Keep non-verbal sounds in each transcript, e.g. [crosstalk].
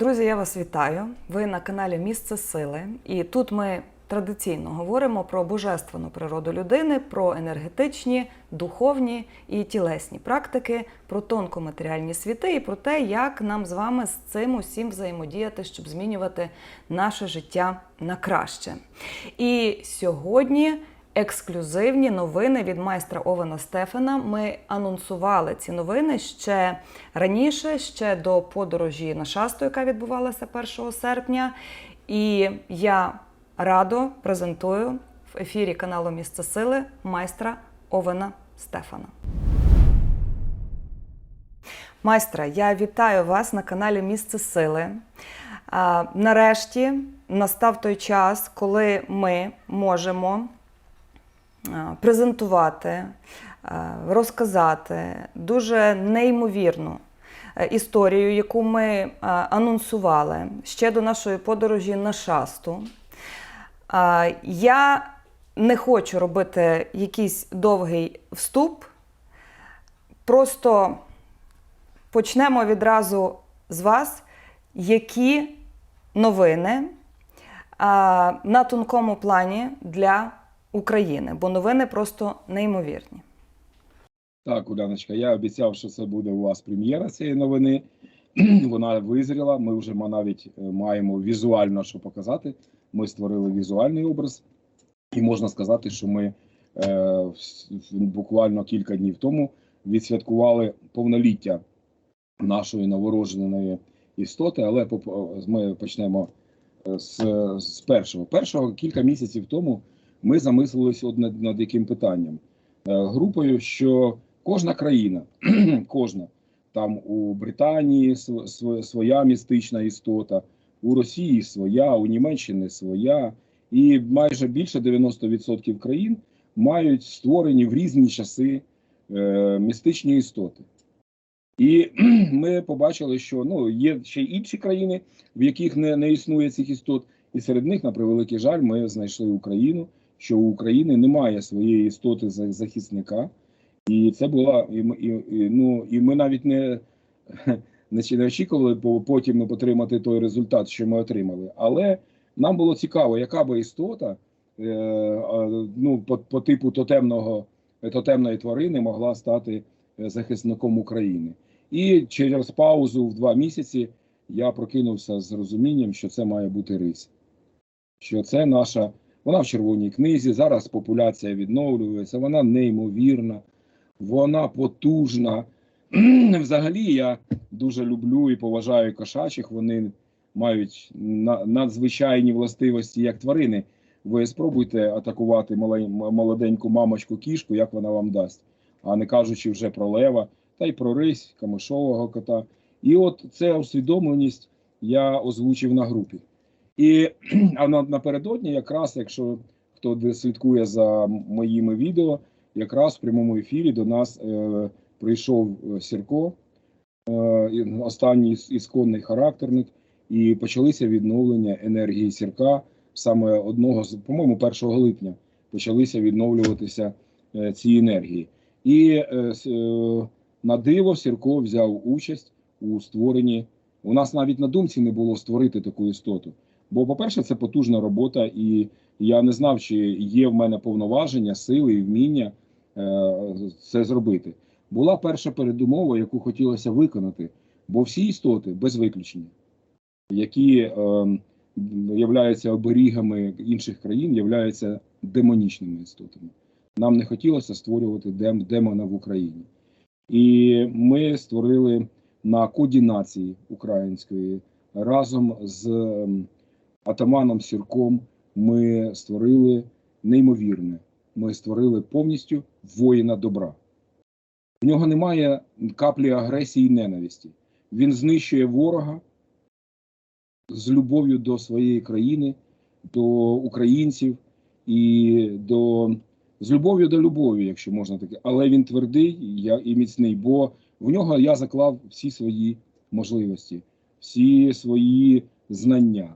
Друзі, я вас вітаю. Ви на каналі Місце Сили. І тут ми традиційно говоримо про божественну природу людини, про енергетичні, духовні і тілесні практики, про тонкоматеріальні світи і про те, як нам з вами з цим усім взаємодіяти, щоб змінювати наше життя на краще. І сьогодні. Ексклюзивні новини від майстра Овена Стефана. Ми анонсували ці новини ще раніше, ще до подорожі на шасту, яка відбувалася 1 серпня. І я радо презентую в ефірі каналу Місце Сили майстра Овена Стефана. Майстра, я вітаю вас на каналі Місце Сили. Нарешті настав той час, коли ми можемо презентувати, е, розказати дуже неймовірну е, історію, яку ми е, анонсували ще до нашої подорожі на шасту. Е, Я не хочу робити якийсь довгий вступ. Просто почнемо відразу з вас, які новини на тонкому плані для України, бо новини просто неймовірні. Так, Уляночка, я обіцяв, що це буде у вас прем'єра цієї новини. [clears throat] Вона визріла. Ми вже навіть е, маємо візуально що показати. Ми створили візуальний образ, і можна сказати, що ми е, буквально кілька днів тому відсвяткували повноліття нашої новородженої істоти. Але ми почнемо е, з, з першого. Першого кілька місяців тому ми замислилися над, над яким питанням. Е, групою, що кожна країна, [clears throat] кожна там у Британії св- св- своя містична істота, у Росії своя, у Німеччині своя, і майже більше 90% країн мають створені в різні часи е, містичні істоти. І [clears throat] ми побачили, що ну є ще інші країни, в яких не, не існує цих істот, і серед них, на превеликий жаль, ми знайшли Україну, що у України немає своєї істоти за- захисника, і це була і, і, ну, і ми навіть не, [laughs] не, очікували по- потім отримати той результат, що ми отримали. Але нам було цікаво, яка би істота е, ну, по, по типу тотемного, тотемної тварини могла стати е, захисником України. І через паузу в два місяці я прокинувся з розумінням, що це має бути рись. Що це наша, вона в червоній книзі. Зараз популяція відновлюється, вона неймовірна, вона потужна. [clears throat] Взагалі, я дуже люблю і поважаю кошачих. Вони мають надзвичайні властивості як тварини. Ви спробуйте атакувати молоденьку мамочку кішку, як вона вам дасть, а не кажучи вже про лева та й про рись, камишового кота. І от це усвідомленість я озвучив на групі. І [clears throat] а на, напередодні, якраз, якщо хто слідкує за моїми відео, якраз в прямому ефірі до нас е, прийшов е, Сірко, е, останній ісконний характерник, і почалися відновлення енергії Сірка саме одного з, по-моєму, 1 липня почалися відновлюватися е, ці енергії. І е, е, на диво Сірко взяв участь у створенні. У нас навіть на думці не було створити таку істоту. Бо, по-перше, це потужна робота, і я не знав, чи є в мене повноваження, сили і вміння е, це зробити. Була перша передумова, яку хотілося виконати, бо всі істоти без виключення, які е, являються оберігами інших країн, являються демонічними істотами. Нам не хотілося створювати дем, демона в Україні. І ми створили на коді нації української разом з ем, атаманом Сірком. Ми створили неймовірне. Ми створили повністю воїна добра. В нього немає каплі агресії і ненависті. Він знищує ворога з любов'ю до своєї країни, до українців і до з любов'ю до любові, якщо можна таке. Але він твердий і міцний, бо в нього я заклав всі свої можливості, всі свої знання.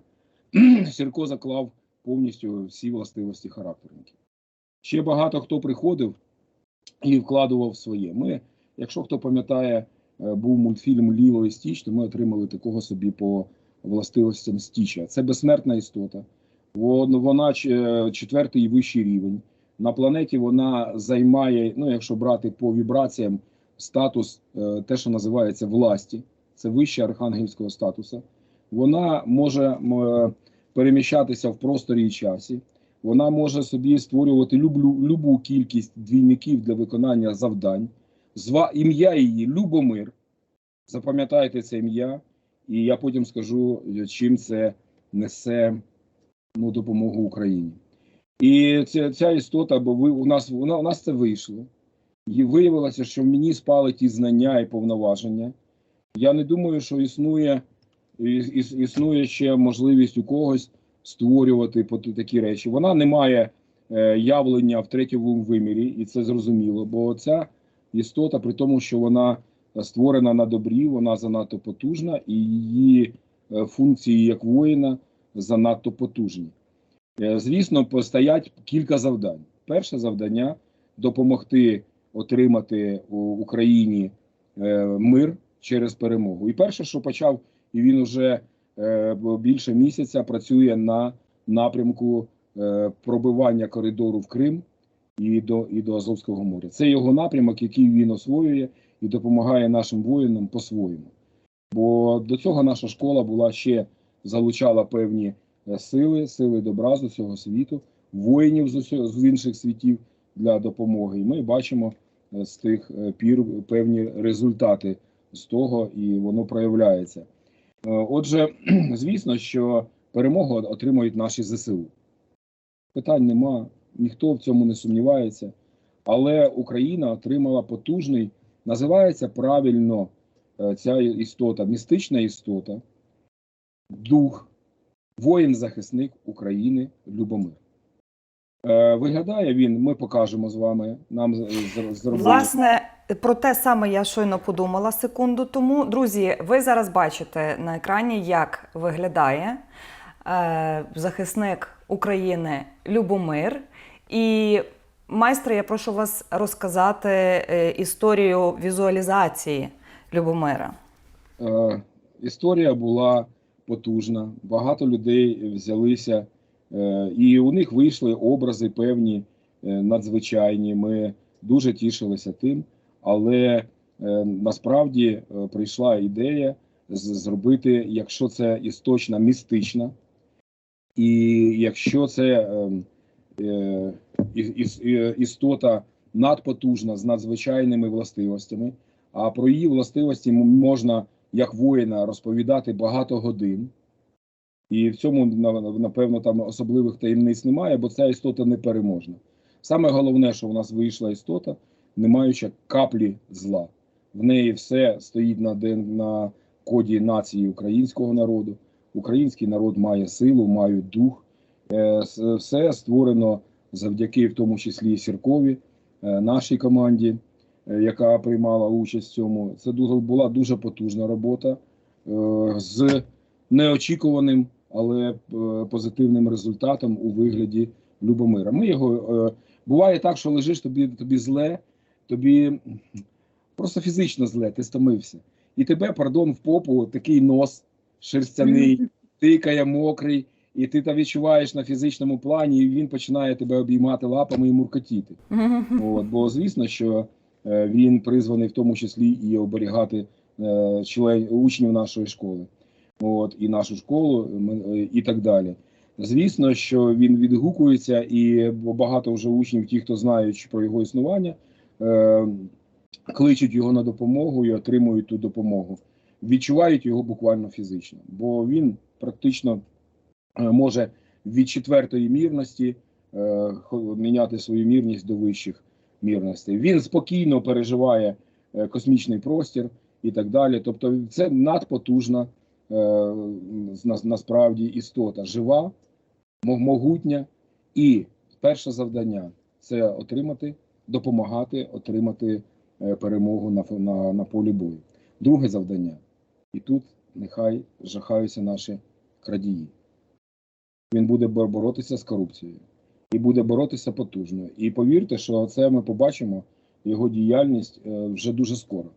Сірко заклав повністю всі властивості характерників. Ще багато хто приходив і вкладував своє. Ми, якщо хто пам'ятає, е, був мультфільм Ліло і Стіч, то ми отримали такого собі по властивостям стіча. Це безсмертна істота. Вона четвертий і вищий рівень. На планеті вона займає, ну якщо брати по вібраціям, статус, е, те, що називається власті, це вище архангельського статуса. Вона може переміщатися в просторі і часі. Вона може собі створювати люблю, любу кількість двійників для виконання завдань. Зва ім'я її Любомир. Запам'ятайте це ім'я, і я потім скажу, чим це несе ну, допомогу Україні. І ця, ця істота, бо ви у нас вона у нас це вийшло. І виявилося, що в мені спали ті знання і повноваження. Я не думаю, що існує, іс- іс- існує ще можливість у когось створювати такі речі. Вона не має е, явлення в третьому вимірі, і це зрозуміло. Бо ця істота, при тому, що вона створена на добрі, вона занадто потужна, і її е, функції як воїна занадто потужні. Е, Звісно, постоять кілька завдань. Перше завдання допомогти отримати у Україні мир через перемогу. І перше, що почав, і він уже е, більше місяця працює на напрямку е, пробивання коридору в Крим і до, і до Азовського моря. Це його напрямок, який він освоює і допомагає нашим воїнам по-своєму. Бо до цього наша школа була ще залучала певні е, сили, сили добра з усього світу, воїнів з усього з інших світів для допомоги. І ми бачимо з тих пір певні результати з того, і воно проявляється. Е, Отже, [clears throat] звісно, що перемогу отримують наші ЗСУ. Питань нема, ніхто в цьому не сумнівається. Але Україна отримала потужний, називається правильно е, ця істота, містична істота, дух, воїн-захисник України Любомир. Е, Виглядає він, ми покажемо з вами. Нам зробили. Власне, про те саме я щойно подумала секунду тому. Друзі, ви зараз бачите на екрані, як виглядає е, захисник України Любомир. І майстре, я прошу вас розказати е, історію візуалізації Любомира. Е, історія була потужна. Багато людей взялися, е, і у них вийшли образи певні е, надзвичайні. Ми дуже тішилися тим, але е, насправді е, прийшла ідея зробити, якщо це істочна містична, і якщо це е, істота надпотужна з надзвичайними властивостями, а про її властивості можна як воїна розповідати багато годин. І в цьому напевно там особливих таємниць немає, бо ця істота непереможна. Саме головне, що в нас вийшла істота, не маючи каплі зла. В неї все стоїть на, на коді нації українського народу. Український народ має силу, має дух. Е, Все створено завдяки, в тому числі Сіркові, е, нашій команді, е, яка приймала участь в цьому. Це була дуже потужна робота з неочікуваним, але позитивним результатом у вигляді Любомира. Ми його буває так, що лежиш тобі, тобі зле, тобі просто фізично зле, ти стомився. І тебе, пардон, в попу такий нос шерстяний, тикає мокрий, і ти та відчуваєш на фізичному плані, і він починає тебе обіймати лапами і муркотіти. От, бо звісно, що е, він призваний в тому числі і оберігати е, член учнів нашої школи, от, і нашу школу, е, і так далі. Звісно, що він відгукується, і багато вже учнів, ті, хто знають про його існування, е, кличуть його на допомогу і отримують ту допомогу. Відчувають його буквально фізично, бо він практично е, може від четвертої мірності е, міняти свою мірність до вищих мірностей. Він спокійно переживає космічний простір і так далі. Тобто, це надпотужна насправді істота, жива, могутня. І перше завдання це отримати, допомагати отримати е, перемогу на, на, на полі бою. Друге завдання, і тут нехай жахаються наші крадії. Він буде боротися з корупцією і буде боротися потужно. І повірте, що це ми побачимо його діяльність е, вже дуже скоро.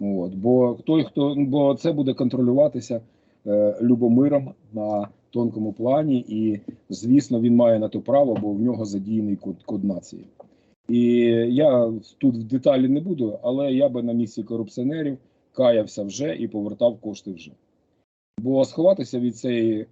От, бо той, хто бо це буде контролюватися е, Любомиром на тонкому плані, і звісно, він має на то право, бо в нього задіяний код, код нації. І я тут в деталі не буду, але я би на місці корупціонерів каявся вже і повертав кошти вже. Бо сховатися від цієї е,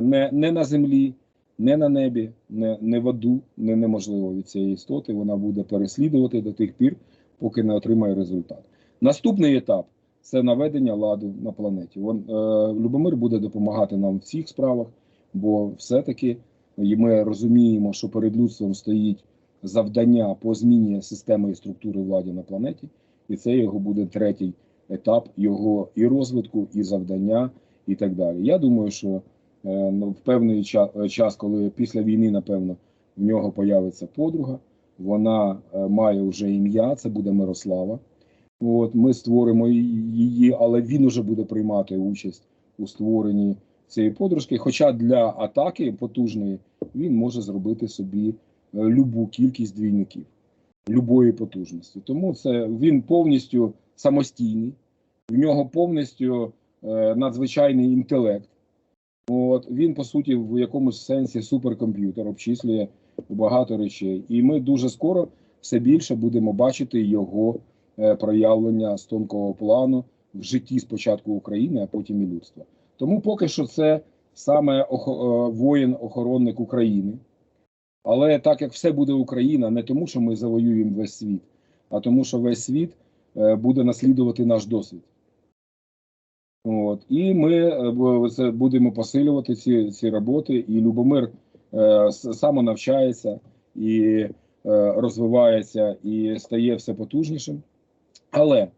не, не на землі, не на небі, не, не в аду не неможливо від цієї істоти. Вона буде переслідувати до тих пір, поки не отримає результат. Наступний етап це наведення ладу на планеті. Вон, е, Любомир буде допомагати нам в цих справах, бо все-таки ми розуміємо, що перед людством стоїть завдання по зміні системи і структури влади на планеті, і це його буде третій етап його і розвитку, і завдання, і так далі. Я думаю, що е, ну, в певний час, коли після війни, напевно, в нього появиться подруга, вона е, має вже ім'я, це буде Мирослава. От ми створимо її, але він уже буде приймати участь у створенні цієї подружки. Хоча для атаки потужної він може зробити собі е, любу кількість двійників любої потужності. Тому це він повністю самостійний, в нього повністю е, надзвичайний інтелект. От він по суті в якомусь сенсі суперкомп'ютер, обчислює багато речей, і ми дуже скоро все більше будемо бачити його е, проявлення з тонкого плану в житті спочатку України, а потім і людства. Тому поки що це саме охо- е, воїн-охоронник України. Але так як все буде Україна, не тому, що ми завоюємо весь світ, а тому, що весь світ е, буде наслідувати наш досвід. От. І ми е, будемо посилювати ці, ці роботи, і Любомир е, с- самонавчається і розвивається і стає все потужнішим. Але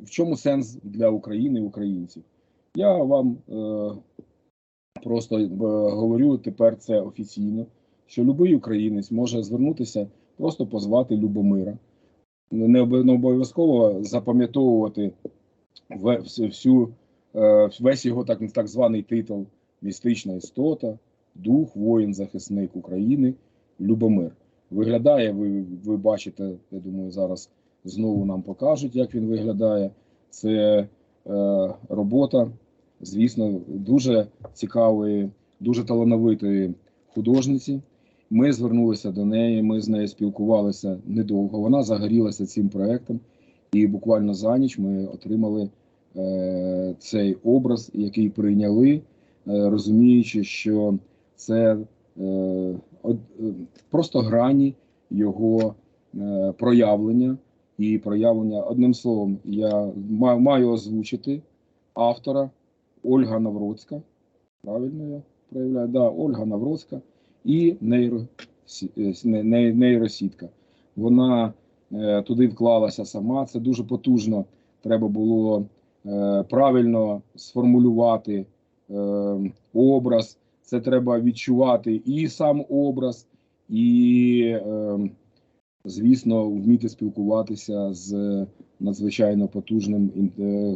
в чому сенс для України і українців? Я вам просто говорю тепер це офіційно, що будь-який українець може звернутися, просто позвати Любомира. Не обов'язково запам'ятовувати всю, е, весь його так, так званий титул містична істота, дух, воїн, захисник України, Любомир. Виглядає, ви, ви бачите, я думаю, зараз знову нам покажуть, як він виглядає. Це е, робота, звісно, дуже цікавої, дуже талановитої художниці. Ми звернулися до неї, ми з нею спілкувалися недовго. Вона загорілася цим проектом, і буквально за ніч ми отримали е, цей образ, який прийняли, е, розуміючи, що це е, е, просто грані його е, проявлення. І проявлення одним словом, я маю озвучити автора Ольга Навроцька. Правильно я проявляю? Да, Ольга Навроцька і е, нейросітка. Вона е, туди вклалася сама. Це дуже потужно. Треба було е, правильно сформулювати образ. Це треба відчувати і сам образ, і, звісно, вміти спілкуватися з надзвичайно потужним,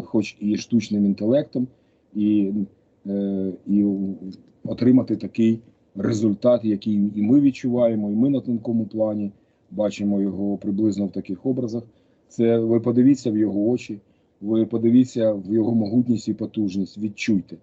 хоч і штучним інтелектом, і, і отримати такий результат, який і ми відчуваємо, і ми на тонкому плані бачимо його приблизно в таких образах. Це ви подивіться в його очі, ви подивіться в його могутність і потужність, відчуйте.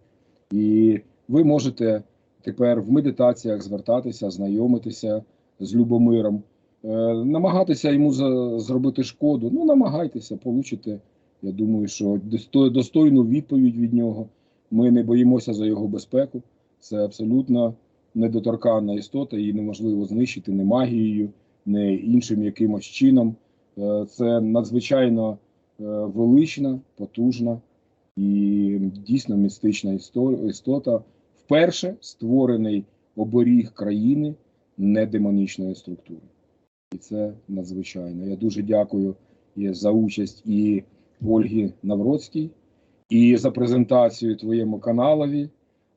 І ви можете тепер в медитаціях звертатися, знайомитися з Любомиром, е, намагатися йому зробити шкоду. Ну, намагайтеся, получите. Я думаю, що достойну відповідь від нього. Ми не боїмося за його безпеку. Це абсолютно недоторканна істота, її неможливо знищити не магією, не іншим якимось чином. Е, Це надзвичайно е, велична, потужна і дійсно містична істо- істота. Вперше створений оберіг країни недемонічної структури. І це надзвичайно. Я дуже дякую за участь і Ольгі Навроцькій, і за презентацію твоєму каналові,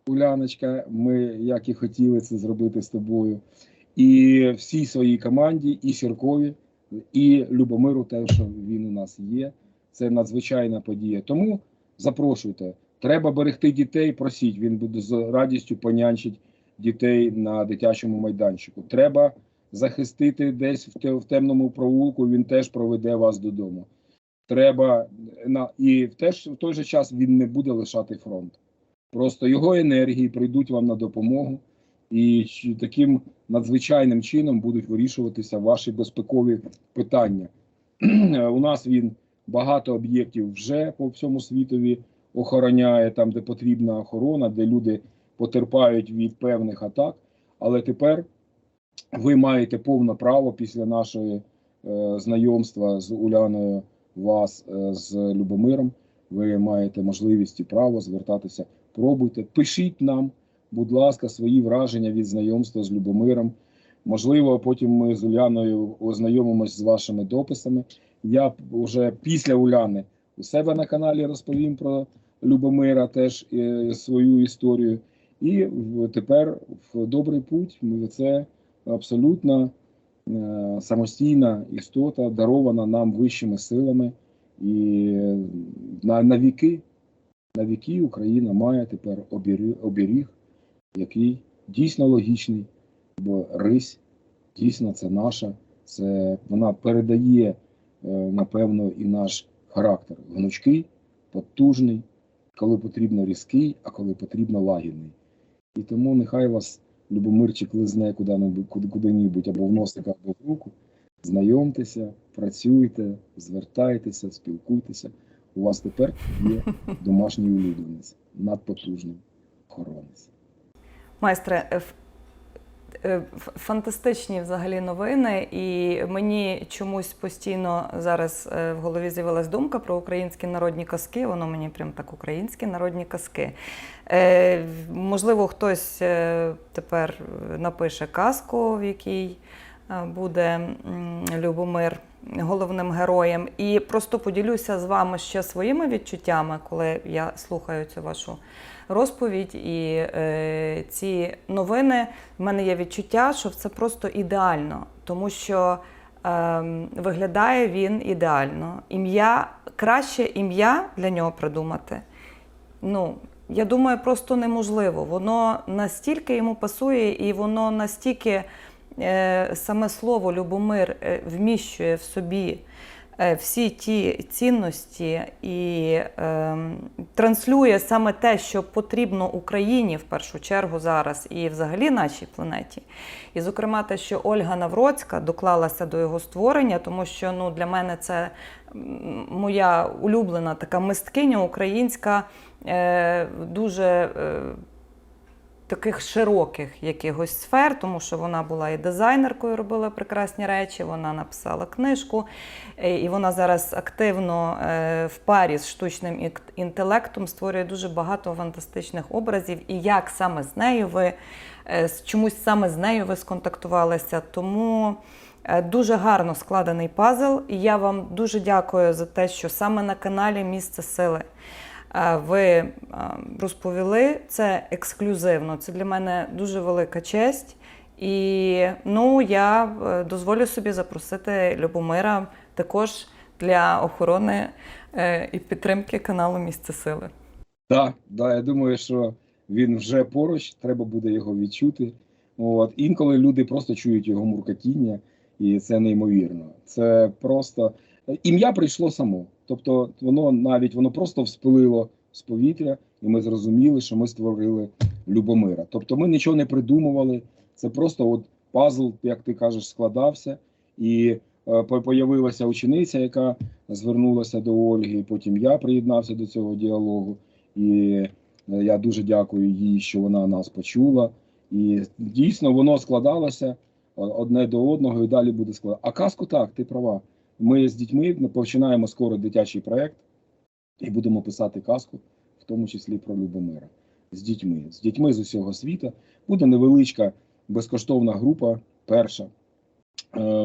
Уляночка. Ми, як і хотіли це зробити з тобою, і всій своїй команді, і Сіркові, і Любомиру, те, що він у нас є. Це надзвичайна подія. Тому запрошуйте. Треба берегти дітей, просіть. Він буде з радістю понянчить дітей на дитячому майданчику. Треба захистити десь в темному провулку. Він теж проведе вас додому. треба на і теж в той же час він не буде лишати фронт. Просто його енергії прийдуть вам на допомогу, і таким надзвичайним чином будуть вирішуватися ваші безпекові питання. [clears throat] У нас він багато об'єктів вже по всьому світові охороняє там, де потрібна охорона, де люди потерпають від певних атак. Але тепер ви маєте повне право після нашої е, знайомства з Уляною вас е, з Любомиром. Ви маєте можливість і право звертатися. Пробуйте, пишіть нам, будь ласка, свої враження від знайомства з Любомиром. Можливо, потім ми з Уляною ознайомимось з вашими дописами. Я вже після Уляни у себе на каналі розповім про Любомира теж е, свою історію. І тепер в добрий путь це абсолютно е, самостійна істота, дарована нам вищими силами. І на, на віки, на віки Україна має тепер оберіг, який дійсно логічний, бо рись дійсно це наша, це вона передає, е, напевно, і наш характер. Гнучкий, потужний, коли потрібно різкий, а коли потрібно лагідний. І тому нехай вас Любомирчик лизне куди-небудь, куди- куди-небудь або в носик, або в руку. Знайомтеся, працюйте, звертайтеся, спілкуйтеся. У вас тепер є домашній улюбленець, надпотужний охоронець. Майстре, е, е, фантастичні взагалі новини, і мені чомусь постійно зараз е, в голові з'явилась думка про українські народні казки. Воно мені прям так українські народні казки. Можливо, хтось тепер напише казку, в якій буде Любомир головним героєм. І просто поділюся з вами ще своїми відчуттями, коли я слухаю цю вашу розповідь і е, ці новини. В мене є відчуття, що це просто ідеально, тому що е, виглядає він ідеально. Ім'я краще ім'я для нього придумати. Ну, я думаю, просто неможливо. Воно настільки йому пасує, і воно настільки е, саме слово Любомир е, вміщує в собі е, всі ті цінності і е, транслює саме те, що потрібно Україні в першу чергу зараз і взагалі нашій планеті. І, зокрема, те, що Ольга Навроцька доклалася до його створення, тому що ну, для мене це моя улюблена така мисткиня українська, е, дуже. Таких широких якихось сфер, тому що вона була і дизайнеркою, робила прекрасні речі. Вона написала книжку, е, і вона зараз активно е, в парі з штучним інтелектом створює дуже багато фантастичних образів. І як саме з нею ви е, чомусь саме з нею ви сконтактувалися. Тому дуже гарно складений пазл. І я вам дуже дякую за те, що саме на каналі Місце сили. Е, Ви е, розповіли це ексклюзивно. Це для мене дуже велика честь. І ну, я е, дозволю собі запросити Любомира також для охорони е, і підтримки каналу Місце сили. Так, да, я думаю, що він вже поруч, треба буде його відчути. От інколи люди просто чують його муркотіння, і це неймовірно. Це просто ім'я прийшло само. Тобто, воно навіть воно просто вспилило з повітря, і ми зрозуміли, що ми створили Любомира. Тобто, ми нічого не придумували. Це просто от пазл, як ти кажеш, складався, і е, появилася учениця, яка звернулася до Ольги. Потім я приєднався до цього діалогу. І е, я дуже дякую їй, що вона нас почула. І дійсно воно складалося одне до одного і далі буде складати. А казку так, ти права. Ми з дітьми починаємо скоро дитячий проєкт і будемо писати казку, в тому числі про Любомира. З дітьми. З дітьми з усього світу. Буде невеличка безкоштовна група, перша, е,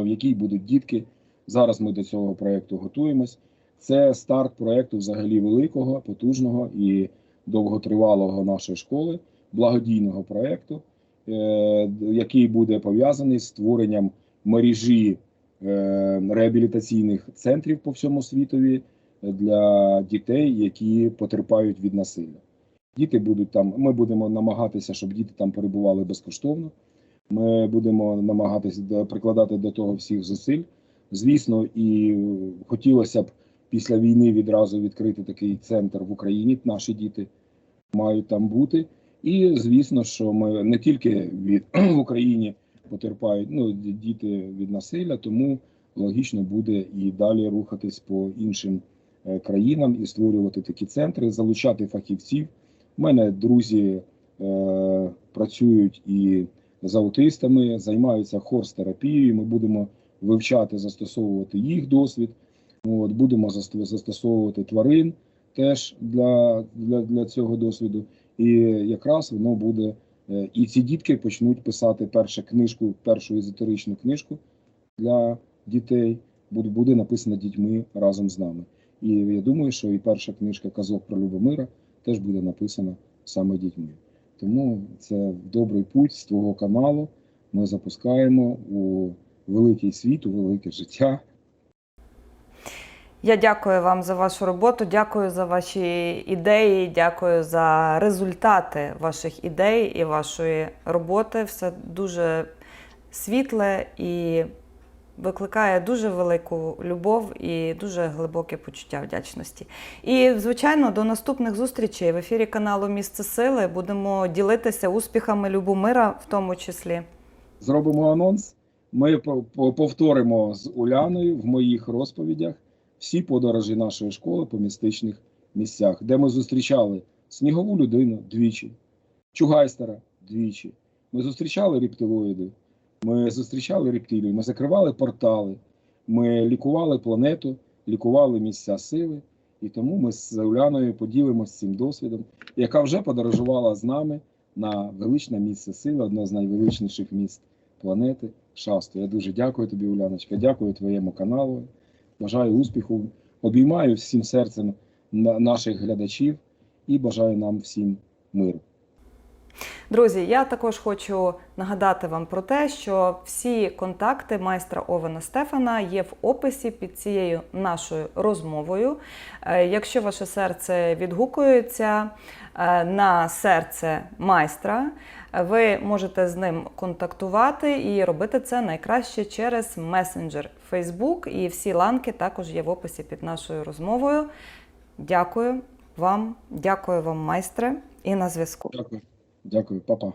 в якій будуть дітки. Зараз ми до цього проєкту готуємось. Це старт проєкту взагалі великого, потужного і довготривалого нашої школи, благодійного проєкту, е, який буде пов'язаний з створенням мережі реабілітаційних центрів по всьому світові для дітей, які потерпають від насилля. Діти будуть там. Ми будемо намагатися, щоб діти там перебували безкоштовно. Ми будемо намагатися прикладати до того всіх зусиль. Звісно, і хотілося б після війни відразу відкрити такий центр в Україні. Наші діти мають там бути. І звісно, що ми не тільки від [clears throat] в Україні потерпають ну, діти від насилля, тому логічно буде і далі рухатись по іншим е, країнам і створювати такі центри, залучати фахівців. У мене друзі е, працюють і з аутистами, займаються хорс-терапією. Ми будемо вивчати, застосовувати їх досвід. От, будемо застосовувати тварин теж для, для, для цього досвіду. І якраз воно буде. Е, І ці дітки почнуть писати першу книжку, першу езотеричну книжку для дітей. Буде, написана дітьми разом з нами. І я думаю, що і перша книжка Казок про Любомира теж буде написана саме дітьми. Тому це добрий путь з твого каналу. Ми запускаємо у великий світ, у велике життя. Я дякую вам за вашу роботу, дякую за ваші ідеї, дякую за результати ваших ідей і вашої роботи. Все дуже світле і викликає дуже велику любов і дуже глибоке почуття вдячності. І, звичайно, до наступних зустрічей в ефірі каналу Місце Сили будемо ділитися успіхами Любомира, в тому числі. Зробимо анонс. Ми по- по- повторимо з Уляною в моїх розповідях всі подорожі нашої школи по містичних місцях, де ми зустрічали снігову людину двічі, чугайстера двічі. Ми зустрічали рептилоїди, ми зустрічали рептилію, ми закривали портали, ми лікували планету, лікували місця сили. І тому ми з Уляною поділимося цим досвідом, яка вже подорожувала з нами на величне місце сили, одне з найвеличніших міст планети Шасту. Я дуже дякую тобі, Уляночка. Дякую твоєму каналу. Бажаю успіху. Обіймаю всім серцем на- наших глядачів і бажаю нам всім миру. Друзі, я також хочу нагадати вам про те, що всі контакти майстра Овена Стефана є в описі під цією нашою розмовою. Е, Якщо ваше серце відгукується е, на серце майстра, ви можете з ним контактувати і робити це найкраще через месенджер Facebook. І всі ланки також є в описі під нашою розмовою. Дякую вам, дякую вам, майстре, і на зв'язку. Дякую. Дякую, папа.